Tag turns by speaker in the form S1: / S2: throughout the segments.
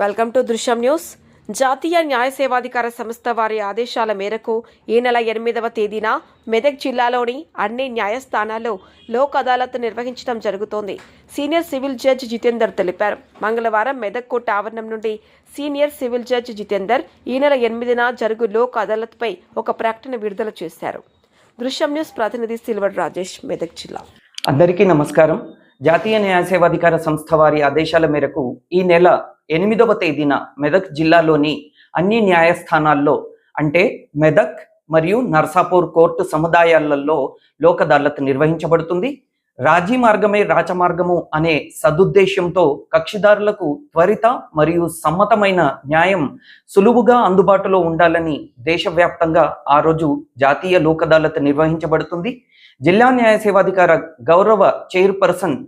S1: Welcome to దృశ్యం news. జాతీయ న్యాయ సేవాధికార సంస్థ వారి ఆదేశాల మేరకు ఈ నెల ఎనిమిదవ తేదీన మెదక్ జిల్లాలోని అన్ని న్యాయస్థానాల్లో లోక్ అదాలత్ నిర్వహించడం జరుగుతోంది. సీనియర్ సివిల్ జడ్జి జితేందర్ తెలిపారు. మంగళవారం మెదక్ కోర్టు ఆవరణం నుండి సీనియర్ సివిల్ జడ్జి జితేందర్ ఈ నెల ఎనిమిదిన జరుగు లోక్ అదాలత్పై ఒక ప్రకటన విడుదల చేశారు. దృశ్యం న్యూస్ ప్రతినిధి సిల్వర్ రాజేష్ మెదక్ జిల్లా.
S2: అందరికీ నమస్కారం. జాతీయ న్యాయ సేవాధికార సంస్థ వారి ఆదేశాల మేరకు ఈ నెల ఎనిమిదవ తేదీన మెదక్ జిల్లాలోని అన్ని న్యాయస్థానాల్లో అంటే మెదక్ మరియు నర్సాపూర్ కోర్టు సముదాయాలలో లోక్ అదాలత్ నిర్వహించబడుతుంది. రాజీ మార్గమే రాచమార్గము అనే సదుద్దేశంతో కక్షిదారులకు త్వరిత మరియు సమ్మతమైన న్యాయం సులువుగా అందుబాటులో ఉండాలని దేశవ్యాప్తంగా ఆ రోజు జాతీయ లోక్ అదాలత్ నిర్వహించబడుతుంది. జిల్లా న్యాయ సేవాధికార గౌరవ చైర్పర్సన్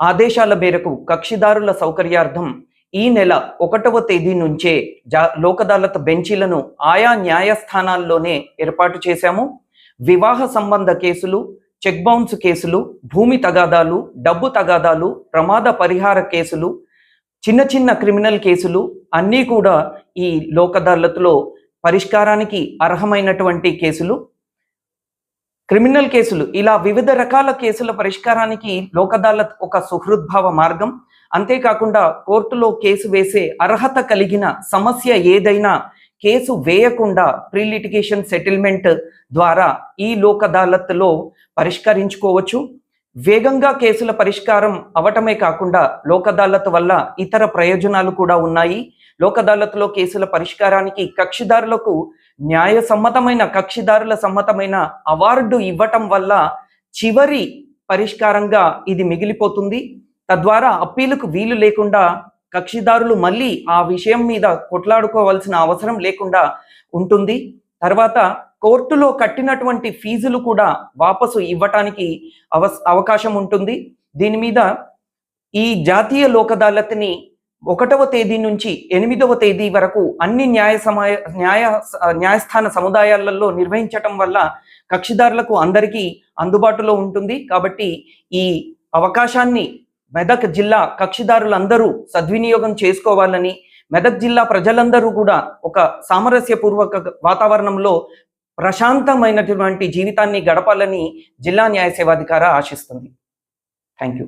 S2: ఆదేశాల మేరకు కక్షిదారుల సౌకర్యార్థం ఈ నెల ఒకటవ తేదీ నుంచే జా లోక్ అదాలత్ బెంచీలను ఆయా న్యాయస్థానాల్లోనే ఏర్పాటు చేశాము. వివాహ సంబంధ కేసులు చెక్ బౌన్స్ కేసులు భూమి తగాదాలు డబ్బు తగాదాలు ప్రమాద పరిహార కేసులు చిన్న చిన్న క్రిమినల్ కేసులు అన్నీ కూడా ఈ లోక్ అదాలత్లో పరిష్కారానికి అర్హమైనటువంటి కేసులు. క్రిమినల్ కేసులు ఇలా వివిధ రకాల కేసుల పరిష్కారానికి లోకదాలత్ ఒక సుహృద్భావ మార్గం. అంతేకాకుండా కోర్టులో కేసు వేసే అర్హత కలిగిన సమస్య ఏదైనా కేసు వేయకుండా ప్రీ లిటిగేషన్ సెటిల్మెంట్ ద్వారా ఈ లోక్ అదాలత్లో పరిష్కరించుకోవచ్చు. వేగంగా కేసుల పరిష్కారం అవటమే కాకుండా లోక్ అదాలత్ వల్ల ఇతర ప్రయోజనాలు కూడా ఉన్నాయి. లోక్ అదాలత్లో కేసుల పరిష్కారానికి కక్షిదారులకు న్యాయ సమ్మతమైన కక్షిదారుల సమ్మతమైన అవార్డు ఇవ్వటం వల్ల చివరి పరిష్కారంగా ఇది మిగిలిపోతుంది. తద్వారా అప్పీలకు వీలు లేకుండా కక్షిదారులు మళ్ళీ ఆ విషయం మీద కొట్లాడుకోవాల్సిన అవసరం లేకుండా ఉంటుంది. తర్వాత కోర్టులో కట్టినటువంటి ఫీజులు కూడా వాపసు ఇవ్వటానికి అవ అవకాశం ఉంటుంది. దీని మీద ఈ జాతీయ లోక్ అదాలత్ని ఒకటవ తేదీ నుంచి ఎనిమిదవ తేదీ వరకు అన్ని న్యాయ సమాయ న్యాయ న్యాయస్థాన సముదాయాలలో నిర్వహించటం వల్ల కక్షిదారులకు అందరికీ అందుబాటులో ఉంటుంది. కాబట్టి ఈ అవకాశాన్ని మెదక్ జిల్లా కక్షిదారులందరూ సద్వినియోగం చేసుకోవాలని మెదక్ జిల్లా ప్రజలందరూ కూడా ఒక సామరస్యపూర్వక వాతావరణంలో ప్రశాంతమైనటువంటి జీవితాన్ని గడపాలని జిల్లా న్యాయ సేవాధికార ఆశిస్తుంది. Thank you